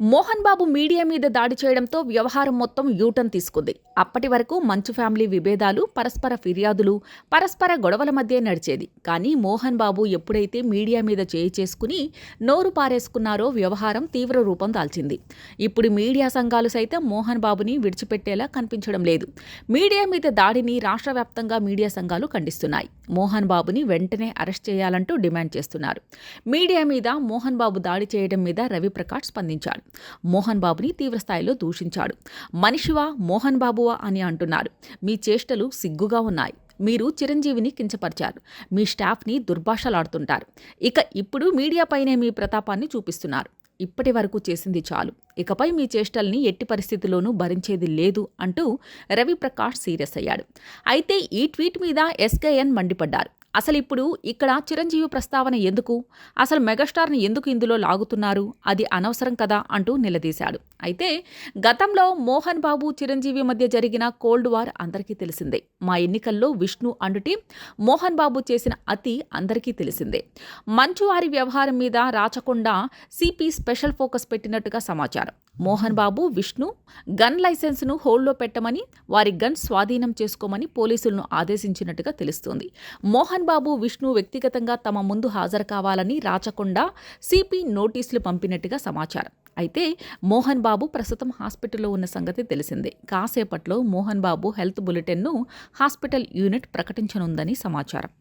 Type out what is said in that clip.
Mohan Babu media మీద దాడి చేయడంతో వ్యవహారం మొత్తం యూటర్న్ తీసుకుంది. అప్పటి వరకు మంచు ఫ్యామిలీ విభేదాలు పరస్పర ఫిర్యాదులు పరస్పర గొడవల మధ్య నడిచేది. కానీ మోహన్ బాబు ఎప్పుడైతే మీడియా మీద చేయి చేసుకుని నోరు పారేసుకున్నారో వ్యవహారం తీవ్ర రూపం దాల్చింది. ఇప్పుడు మీడియా సంఘాలు సైతం మోహన్ బాబుని విడిచిపెట్టేలా కనిపించడం లేదు. మీడియా మీద దాడిని రాష్ట్ర వ్యాప్తంగా మీడియా సంఘాలు ఖండిస్తున్నాయి. మోహన్ బాబుని వెంటనే అరెస్ట్ చేయాలంటూ డిమాండ్ చేస్తున్నారు. మీడియా మీద మోహన్ బాబు దాడి చేయడం మీద రవిప్రకాష్ స్పందించాడు మోహన్ బాబుని తీవ్రస్థాయిలో దూషించాడు. మనిషివా మోహన్ బాబువా అని అంటున్నారు. మీ చేష్టలు సిగ్గుగా ఉన్నాయి. మీరు చిరంజీవిని కించపరిచారు. మీ స్టాఫ్ని దుర్భాషలాడుతుంటారు. ఇక ఇప్పుడు మీడియాపైనే మీ ప్రతాపాన్ని చూపిస్తున్నారు. ఇప్పటి వరకు చేసింది చాలు. ఇకపై మీ చేష్టల్ని ఎట్టి పరిస్థితిలోనూ భరించేది లేదు అంటూ రవిప్రకాష్ సీరియస్ అయ్యాడు. అయితే ఈ ట్వీట్ మీద ఎస్కేఎన్ మండిపడ్డారు. అసలు ఇప్పుడు ఇక్కడ చిరంజీవి ప్రస్తావన ఎందుకు? అసలు మెగాస్టార్ని ఎందుకు ఇందులో లాగుతున్నారు? అది అనవసరం కదా అంటూ నిలదీశాడు. అయితే గతంలో మోహన్ బాబు చిరంజీవి మధ్య జరిగిన కోల్డ్ వార్ అందరికీ తెలిసిందే. మా ఎన్నికల్లో విష్ణు అండుటి మోహన్ బాబు చేసిన అతి అందరికీ తెలిసిందే. మంచువారి వ్యవహారం మీద రాచకొండ సిపి స్పెషల్ ఫోకస్ పెట్టినట్టుగా సమాచారం. మోహన్ బాబు విష్ణు గన్ లైసెన్స్ను హోల్డ్లో పెట్టమని వారి గన్ స్వాధీనం చేసుకోమని పోలీసులను ఆదేశించినట్టుగా తెలుస్తోంది. మోహన్ బాబు విష్ణు వ్యక్తిగతంగా తమ ముందు హాజరు కావాలని రాచకొండ సిపి నోటీసులు పంపినట్టుగా సమాచారం. అయితే మోహన్ బాబు ప్రస్తుతం హాస్పిటల్లో ఉన్న సంగతి తెలిసిందే. కాసేపట్లో మోహన్ బాబు హెల్త్ బులెటిన్ను హాస్పిటల్ యూనిట్ ప్రకటించనుందని సమాచారం.